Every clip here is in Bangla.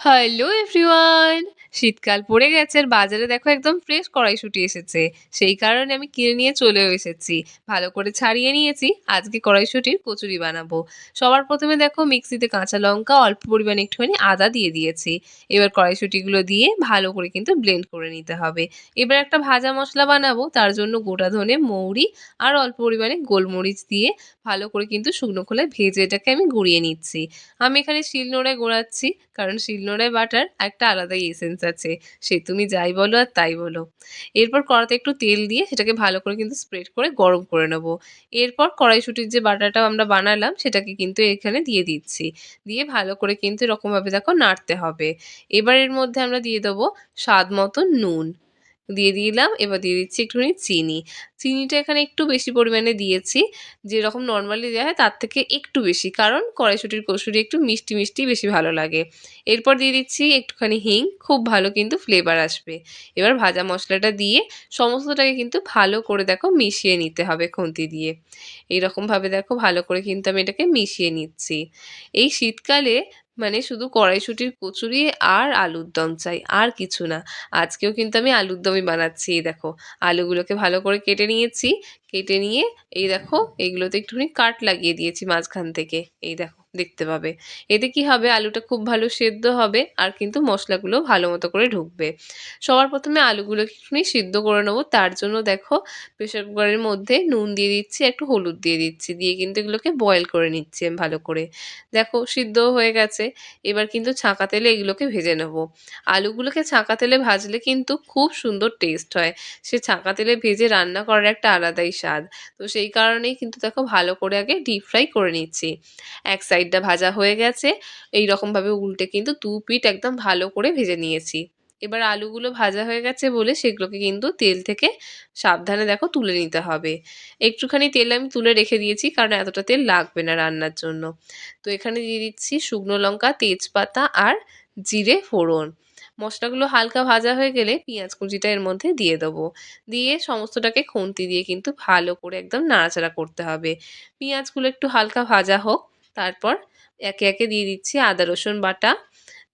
Hello everyone! শীতকাল পড়ে গেছে আর বাজারে দেখো একদম ফ্রেশ কড়াইশুঁটি এসেছে। সেই কারণে আমি কিনে নিয়ে চলেও এসেছি। ভালো করে ছাড়িয়ে নিয়েছি। আজকে কড়াইশুঁটির কচুরি বানাবো। সবার প্রথমে দেখো মিক্সিতে কাঁচা লঙ্কা, অল্প পরিমাণে একটুখানি আদা দিয়ে দিয়েছি। এবার কড়াইশুঁটিগুলো দিয়ে ভালো করে কিন্তু ব্লেন্ড করে নিতে হবে। এবার একটা ভাজা মশলা বানাবো। তার জন্য গোটা ধনে, মৌরি আর অল্প পরিমাণে গোলমরিচ দিয়ে ভালো করে কিন্তু শুকনো খোলায় ভেজে এটাকে আমি গুঁড়িয়ে নিচ্ছি। আমি এখানে শিলনোড়ায় গোড়াচ্ছি কারণ শিলনোড়ায় বাটার একটা আলাদাই এসেন্স আছে। সে তুমি যাই বলো আর তাই বলো। এরপর কড়াতে একটু তেল দিয়ে সেটাকে ভালো করে কিন্তু স্প্রেড করে গরম করে নেব। এরপর কড়াইশুটির যে বাটারটা আমরা বানালাম, সেটাকে কিন্তু এখানে দিয়ে দিচ্ছি। দিয়ে ভালো করে কিন্তু এরকমভাবে দেখো নাড়তে হবে। এবার এর মধ্যে আমরা দিয়ে দেবো স্বাদ মতো নুন। দিয়ে দিলাম। এবার দিয়ে দিচ্ছি একটুখানি চিনি। চিনিটা এখানে একটু বেশি পরিমাণে দিয়েছি। যেরকম নর্মালি দেওয়া হয় তার থেকে একটু বেশি। কারণ কড়াইশুটির কসুরি একটু মিষ্টি মিষ্টি বেশি ভালো লাগে। এরপর দিয়ে দিচ্ছি একটুখানি হিং। খুব ভালো কিন্তু ফ্লেভার আসবে। এবার ভাজা মশলাটা দিয়ে সমস্তটাকে কিন্তু ভালো করে দেখো মিশিয়ে নিতে হবে খুন্তি দিয়ে। এইরকমভাবে দেখো ভালো করে কিন্তু আমি এটাকে মিশিয়ে নিচ্ছি। এই শীতকালে মানে শুধু কড়াইশুটির কচুরি আর আলুর দম চাই, আর কিছু না। আজকেও কিন্তু আমি আলুর দমই বানাচ্ছি, এই দেখো। আলুগুলোকে ভালো করে কেটে নিয়েছি। কেটে নিয়ে এই দেখো এইগুলোতে একটুখানি কাট লাগিয়ে দিয়েছি মাঝখান থেকে, এই দেখো। দেখতে পাবে। এতে কি হবে? আলুটা খুব ভালো সেদ্ধ হবে আর কিন্তু মশলাগুলো ভালো মতো করে ঢুকবে। সবার প্রথমে আলুগুলোকে একটুখানি সিদ্ধ করে নেব। তার জন্য দেখো প্রেশার কুকারের মধ্যে নুন দিয়ে দিচ্ছি, একটু হলুদ দিয়ে দিচ্ছি। দিয়ে কিন্তু এগুলোকে বয়েল করে নিচ্ছি আমি ভালো করে। দেখো সিদ্ধ হয়ে গেছে। এবার কিন্তু ছাঁকা তেলে এগুলোকে ভেজে নেব। আলুগুলোকে ছাঁকা তেলে ভাজলে কিন্তু খুব সুন্দর টেস্ট হয়। সে ছাঁকা তেলে ভেজে রান্না করার একটা আলাদাই স্বাদ। তো সেই কারণেই কিন্তু দেখো ভালো করে আগে ডিপ ফ্রাই করে নিচ্ছি। এক সাইডটা ভাজা হয়ে গেছে। এই রকমভাবে উল্টে কিন্তু দু পিঠ একদম ভালো করে ভেজে নিয়েছি। এবার আলুগুলো ভাজা হয়ে গেছে বলে সেগুলোকে কিন্তু তেল থেকে সাবধানে দেখো তুলে নিতে হবে। একটুখানি তেল আমি তুলে রেখে দিয়েছি কারণ এতটা তেল লাগবে না রান্নার জন্য। তো এখানে দিয়ে দিচ্ছি শুকনো লঙ্কা, তেজপাতা আর জিরে ফোড়ন। মশলাগুলো হালকা ভাজা হয়ে গেলে পেঁয়াজ কুচিটা এর মধ্যে দিয়ে দেবো। দিয়ে সমস্তটাকে খুন্তি দিয়ে কিন্তু ভালো করে একদম নাড়াচাড়া করতে হবে। পেঁয়াজগুলো একটু হালকা ভাজা হোক। তারপর একে একে দিয়ে দিচ্ছি আদা, রসুন বাটা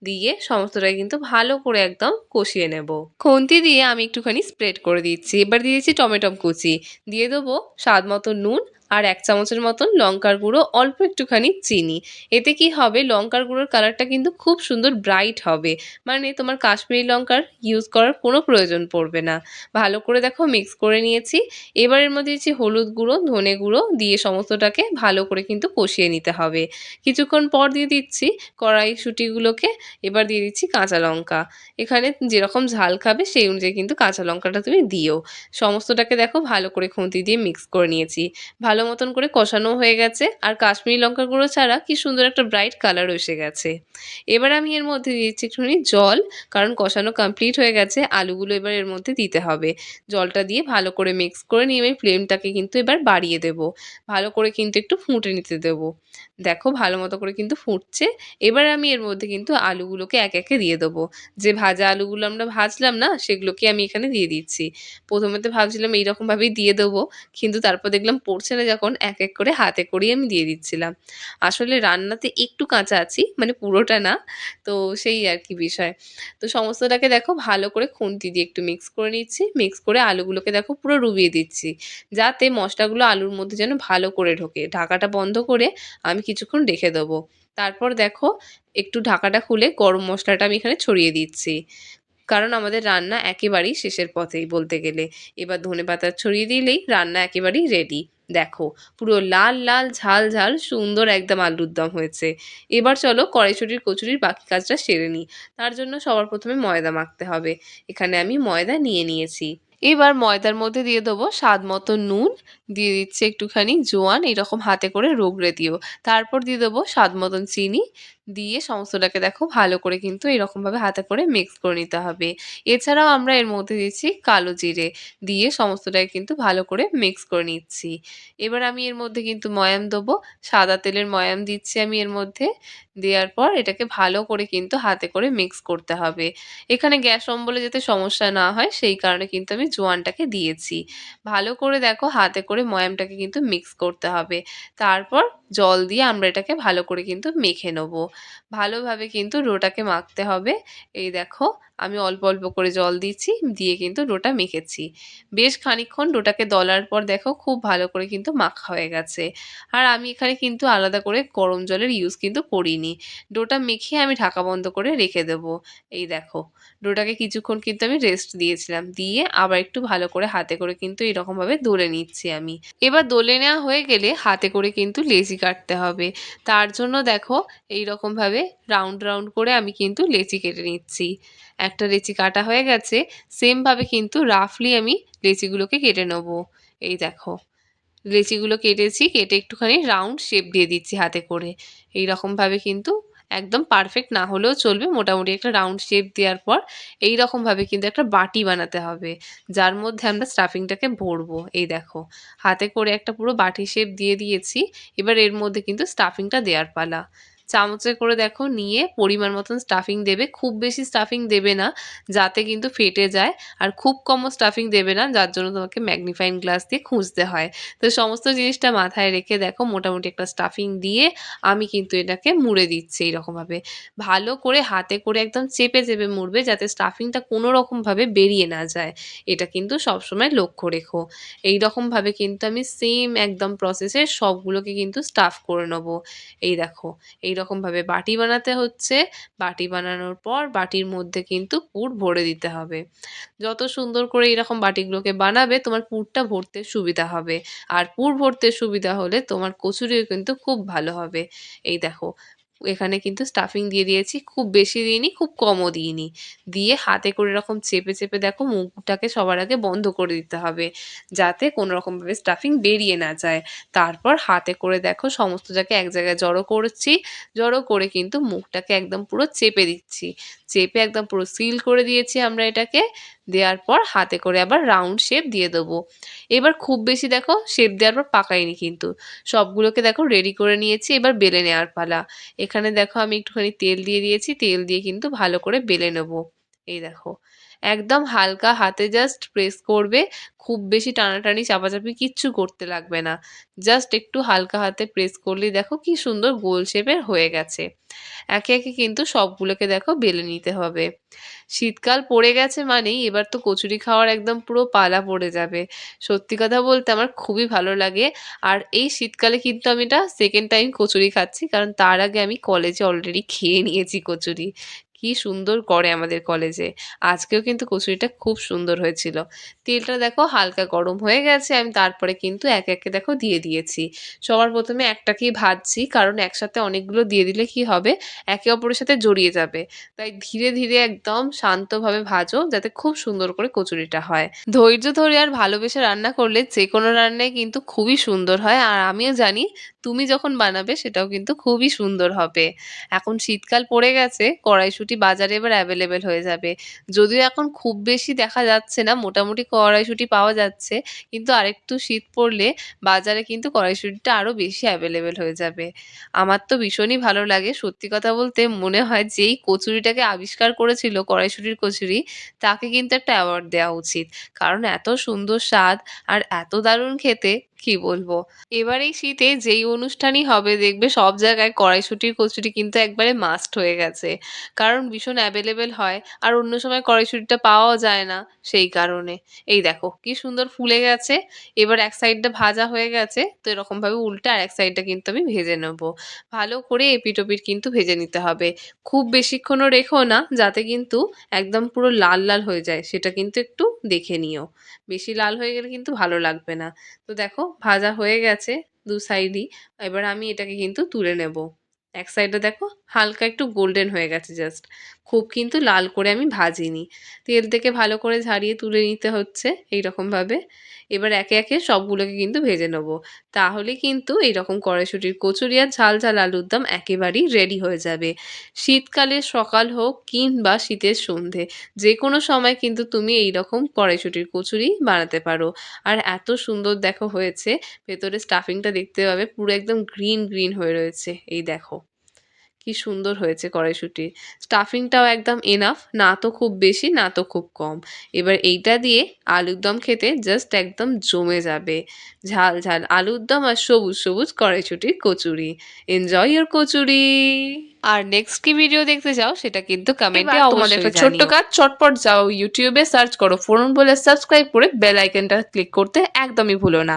দিয়ে সমস্তটাকে কিন্তু ভালো করে একদম কষিয়ে নেব। খন্তি দিয়ে আমি একটুখানি স্প্রেড করে দিচ্ছি। এবার দিয়ে দিচ্ছি টমেটো কুচি। দিয়ে দেবো স্বাদ মতো নুন আর এক চামচের মতন লঙ্কার গুঁড়ো, অল্প একটুখানি চিনি। এতে কি হবে? লঙ্কার গুঁড়োর কালারটা কিন্তু খুব সুন্দর ব্রাইট হবে। মানে তোমার কাশ্মীরি লঙ্কার ইউজ করার কোনো প্রয়োজন পড়বে না। ভালো করে দেখো মিক্স করে নিয়েছি। এবারের মধ্যে দিচ্ছি হলুদ গুঁড়ো, ধনে গুঁড়ো, দিয়ে সমস্তটাকে ভালো করে কিন্তু কষিয়ে নিতে হবে। কিছুক্ষণ পর দিয়ে দিচ্ছি কড়াইশুঁটিগুলোকে। এবার দিয়ে দিচ্ছি কাঁচা লঙ্কা। এখানে যেরকম ঝাল খাবে সেই অনুযায়ী কিন্তু কাঁচা লঙ্কাটা তুমি দিও। সমস্তটাকে দেখো, ভালো করে খুন্তি দিয়ে মিক্স করে নিয়েছি। ভালো মতন করে কষানো হয়ে গেছে। আর কাশ্মীরি লঙ্কা গুঁড়ো ছাড়া কি সুন্দর একটা ব্রাইট কালার এসে গেছে। এবার আমি এর মধ্যে দিয়েছি একটুখানি জল, কারণ কষানো কমপ্লিট হয়ে গেছে। আলুগুলো এবার এর মধ্যে দিতে হবে। জলটা দিয়ে ভালো করে মিক্স করে নিয়ে আমি ফ্লেমটাকে কিন্তু এবার বাড়িয়ে দেব। ভালো করে কিন্তু একটু ফুটে নিতে দেব। দেখো ভালো মতো করে কিন্তু ফুটছে। এবার আমি এর মধ্যে কিন্তু আলুগুলোকে এক একে দিয়ে দেবো। যে ভাজা আলুগুলো আমরা ভাজলাম না, সেগুলোকে আমি এখানে দিয়ে দিচ্ছি। প্রথমে তো ভাবছিলাম এইরকমভাবেই দিয়ে দেবো, কিন্তু তারপর দেখলাম পড়ছে না যখন এক এক করে হাতে করেই আমি দিয়ে দিচ্ছিলাম। আসলে রান্নাতে একটু কাঁচা আছি মানে পুরোটা না, তো সেই আর কি বিষয়। তো সমস্তটাকে দেখো ভালো করে খুন্তি দিয়ে একটু মিক্স করে নিচ্ছি মিক্স করে আলুগুলোকে দেখো পুরো ডুবিয়ে দিচ্ছি, যাতে মশলাগুলো আলুর মধ্যে যেন ভালো করে ঢোকে। ঢাকাটা বন্ধ করে আমি কিছুক্ষণ রেখে দেবো। তারপর দেখো একটু ঢাকাটা খুলে গরম মশলাটা আমি এখানে ছড়িয়ে দিচ্ছি। কারণ আমাদের রান্না একেবারেই শেষের পথেই বলতে গেলে। এবার ধনে পাতা ছড়িয়ে দিলেই রান্না একেবারেই রেডি দেখো, পুরো লাল লাল, ঝাল ঝাল, সুন্দর একদম আলুর দম হয়েছে। এবার চলো কড়াইশুটির, কচুরির বাকি কাজটা সেরে নিই। তার জন্য সবার প্রথমে ময়দা মাখতে হবে। এখানে আমি ময়দা নিয়ে নিয়েছি। এবার ময়দার মধ্যে দিয়ে দেবো স্বাদ মতো নুন দিয়ে দিচ্ছি একটুখানি জোয়ান, এরকম হাতে করে রগড়ে দিও। তারপর দিয়ে দেবো স্বাদ মতন চিনি। দিয়ে সমস্তটাকে দেখো ভালো করে কিন্তু এরকমভাবে হাতে করে মিক্স করে নিতে হবে। এছাড়াও আমরা এর মধ্যে দিচ্ছি কালো জিরে। দিয়ে সমস্তটাকে কিন্তু ভালো করে মিক্স করে নিচ্ছি। এবার আমি এর মধ্যে কিন্তু ময়াম দেবো। সাদা তেলের ময়াম দিচ্ছি আমি এর মধ্যে। দেওয়ার পর এটাকে ভালো করে কিন্তু হাতে করে মিক্স করতে হবে। এখানে গ্যাস অম্বলে যাতে সমস্যা না হয়, সেই কারণে কিন্তু আমি জোয়ানটাকে দিয়েছি। ভালো করে দেখো হাতে করে করে ময়ামটাকে কিন্তু মিক্স করতে হবে। তারপর জল দিয়ে আমরা এটাকে ভালো করে কিন্তু মেখে নেব। ভালোভাবে কিন্তু ডোটাকে মাখতে হবে। এই দেখো আমি অল্প অল্প করে জল দিচ্ছি, দিয়ে কিন্তু ডোটা মেখেছি। বেশ খানিকক্ষণ ডোটাকে দলার পর দেখো খুব ভালো করে কিন্তু মাখা হয়ে গেছে। আর আমি এখানে কিন্তু আলাদা করে গরম জলের ইউজ কিন্তু করিনি। ডোটা মেখে আমি ঢাকা বন্ধ করে রেখে দেবো। এই দেখো, ডোটাকে কিছুক্ষণ কিন্তু আমি রেস্ট দিয়েছিলাম। দিয়ে আবার একটু ভালো করে হাতে করে কিন্তু এরকমভাবে দোলে নিচ্ছি আমি। এবার দোলে নেওয়া হয়ে গেলে হাতে করে কিন্তু লেচি কাটতে হবে। তার জন্য দেখো এই রকমভাবে রাউন্ড রাউন্ড করে আমি কিন্তু লেচি কেটে নিচ্ছি। একটা লেচি কাটা হয়ে গেছে সেমভাবে কিন্তু রাফলি আমি লেচিগুলোকে কেটে নেব। এই দেখো, লেচিগুলো কেটেছি, কেটে একটুখানি রাউন্ড শেপ দিয়ে দিচ্ছি হাতে করে। এই রকমভাবে কিন্তু একদম পারফেক্ট না হলেও চলবে, মোটামুটি একটা রাউন্ড শেপ দেওয়ার পর এই রকমভাবে কিন্তু একটা বাটি বানাতে হবে, যার মধ্যে আমরা স্টাফিংটাকে ভরবো। এই দেখো, হাতে করে একটা পুরো বাটি শেপ দিয়ে দিয়েছি, এবার এর মধ্যে কিন্তু স্টাফিংটা দেওয়ার পালা। চামচে করে দেখো নিয়ে পরিমাণ মতন স্টাফিং দেবে। খুব বেশি স্টাফিং দেবে না, যাতে কিন্তু ফেটে যায়। আর খুব কমও স্টাফিং দেবে না, যার জন্য তোমাকে ম্যাগনিফাইং গ্লাস দিয়ে খুঁজতে হয়। তো সমস্ত জিনিসটা মাথায় রেখে দেখো মোটামুটি একটা স্টাফিং দিয়ে আমি কিন্তু এটাকে মুড়ে দিচ্ছি এইরকমভাবে। ভালো করে হাতে করে একদম চেপে চেপে মুড়বে, যাতে স্টাফিংটা কোনো রকমভাবে বেরিয়ে না যায়। এটা কিন্তু সবসময় লক্ষ্য রেখো। এই রকমভাবে কিন্তু আমি সেম একদম প্রসেসে সবগুলোকে কিন্তু স্টাফ করে নেব। এই দেখো, এই রকমভাবে বাটি বানাতে হচ্ছে। বাটি বানানোর পর বাটির মধ্যে কিন্তু পুর ভরে দিতে হবে। যত সুন্দর করে এইরকম বাটিগুলোকে বানাবে, তোমার পুরটা ভরতে সুবিধা হবে। আর পুর ভরতে সুবিধা হলে তোমার কচুরিও কিন্তু খুব ভালো হবে। এই দেখো এখানে কিন্তু স্টাফিং দিয়ে দিয়েছি। খুব বেশি দিইনি, খুব কমও দিইনি। দিয়ে হাতে করে এরকম চেপে চেপে দেখো মুখটাকে সবার আগে বন্ধ করে দিতে হবে, যাতে কোনো রকমভাবে স্টাফিং বেরিয়ে না যায়। তারপর হাতে করে দেখো সমস্ত জায়গায় এক জায়গায় জড়ো করছি, জড়ো করে কিন্তু মুখটাকে একদম পুরো চেপে দিচ্ছি। চেপে একদম পুরো সিল করে দিয়েছি আমরা এটাকে। দেওয়ার পর হাতে করে আবার রাউন্ড শেপ দিয়ে দেবো। এবার খুব বেশি দেখো শেপ দেওয়ার পর পাকাইনি কিন্তু। সবগুলোকে দেখো রেডি করে নিয়েছি, এবার বেলে নেওয়ার পালা। এখানে দেখো আমি একটুখানি তেল দিয়ে দিয়েছি, তেল দিয়ে কিন্তু ভালো করে বেলে নেব। এই দেখো। একদম হালকা হাতে জাস্ট প্রেস করবে, খুব বেশি টানাটানি, চাপাচাপি কিচ্ছু করতে লাগবে না। জাস্ট একটু হালকা হাতে প্রেস করলেই দেখো কি সুন্দর গোল শেপের হয়ে গেছে। একে একে কিন্তু সবগুলোকে দেখো বেলে নিতে হবে। শীতকাল পড়ে গেছে মানেই এবার তো কচুরি খাওয়ার একদম পুরো পালা পড়ে যাবে। সত্যি কথা বলতে আমার খুবই ভালো লাগে। আর এই শীতকালে কিন্তু আমি এটা সেকেন্ড টাইম কচুরি খাচ্ছি, কারণ তার আগে আমি কলেজে অলরেডি খেয়ে নিয়েছি কচুরি। কি সুন্দর করে আমাদের কলেজে। আজকেও কিন্তু কচুরিটা খুব সুন্দর হয়েছিল। তেলটা দেখো হালকা গরম হয়ে গেছে, আমি তারপরে কিন্তু একে একে দেখো দিয়ে দিয়েছি। সবার প্রথমে একটাকেই ভাজছি, কারণ একসাথে অনেকগুলো দিয়ে দিলে কি হবে? একে অপরের সাথে জড়িয়ে যাবে। তাই ধীরে ধীরে একদম শান্তভাবে ভাজো, যাতে খুব সুন্দর করে কচুরিটা হয়। ধৈর্য ধরে আর ভালোবেসে রান্না করলে যে কোনো রান্নাই কিন্তু খুবই সুন্দর হয়। আর আমিও জানি, তুমি যখন বানাবে সেটাও কিন্তু খুবই সুন্দর হবে। এখন শীতকাল পড়ে গেছে, কড়াইশুঁটি বাজারে এবার অ্যাভেলেবেল হয়ে যাবে। যদিও এখন খুব বেশি দেখা যাচ্ছে না, মোটামুটি কড়াইশুঁটি পাওয়া যাচ্ছে, কিন্তু আরেকটু শীত পড়লে বাজারে কিন্তু কড়াইশুঁটিটা আরও বেশি অ্যাভেলেবেল হয়ে যাবে। আমার তো ভীষণই ভালো লাগে, সত্যি কথা বলতে মনে হয় যেই কচুরিটাকে আবিষ্কার করেছিল কড়াইশুঁটির কচুরি, তাকে কিন্তু একটা অ্যাওয়ার্ড দেওয়া উচিত। কারণ এত সুন্দর স্বাদ আর এত দারুণ খেতে কি বলব? এবার এই শীতে যেই অনুষ্ঠানই হবে, দেখবে সব জায়গায় কড়াইশুঁটির কচুরি কিন্তু একবারে মাস্ট হয়ে গেছে। কারণ ভীষণ অ্যাভেলেবেল হয়, আর অন্য সময় কড়াইশুঁটিটা পাওয়াও যায় না সেই কারণে। এই দেখো, কি সুন্দর ফুলে গেছে। এবার এক সাইডটা ভাজা হয়ে গেছে, তো এরকমভাবে উল্টে আর এক সাইডটা কিন্তু আমি ভেজে নেব। ভালো করে এপিট ওপিট কিন্তু ভেজে নিতে হবে। খুব বেশিক্ষণও রেখো না, যাতে কিন্তু একদম পুরো লাল লাল হয়ে যায়, সেটা কিন্তু একটু দেখে নিও। বেশি লাল হয়ে গেলে কিন্তু ভালো লাগবে না। তো দেখো ভাজা হয়ে গেছে দু সাইডই এবার আমি এটাকে কিন্তু তুলে নেব। এক সাইডে দেখো, হালকা একটু গোল্ডেন হয়ে গেছে জাস্ট খুব কিন্তু লাল করে আমি ভাজিনি। তেল থেকে ভালো করে ঝারিয়ে তুলে নিতে হচ্ছে এই রকমভাবে এবার একে একে সবগুলোকে কিন্তু ভেজে নেব। তাহলে কিন্তু এই রকম কড়াইশুটির কচুরি আর ঝাল ঝাল আলুর দম একেবারেই রেডি হয়ে যাবে। শীতকালে সকাল হোক কিংবা শীতের সন্ধে যে কোনো সময় কিন্তু তুমি এই রকম কড়াইশুটির কচুরি বানাতে পারো। আর এত সুন্দর দেখো হয়েছে, ভেতরে স্টাফিংটা দেখতে পাবে, পুরো একদম গ্রিন গ্রিন হয়ে রয়েছে। এই দেখো। কি সুন্দর হয়েছে কড়াইশুঁটি। স্টাফিংটাও একদম এনাফ না তো খুব বেশি না তো খুব কম। এবার এইটা দিয়ে আলুর দম খেতে জাস্ট একদম জমে যাবে। ঝাল ঝাল আলুর দম আর সবুজ সবুজ কড়াইশুঁটির kachori. Enjoy your kachori! R next কি ভিডিও দেখতে চাও সেটা কিন্তু কমেন্টে তোমাদের একটা ছোট্ট কাজ চটপট যাও ইউটিউবে সার্চ করো ফোরন বলে সাবস্ক্রাইব করে বেল আইকনটা ক্লিক করতে একদমই ভুলো না।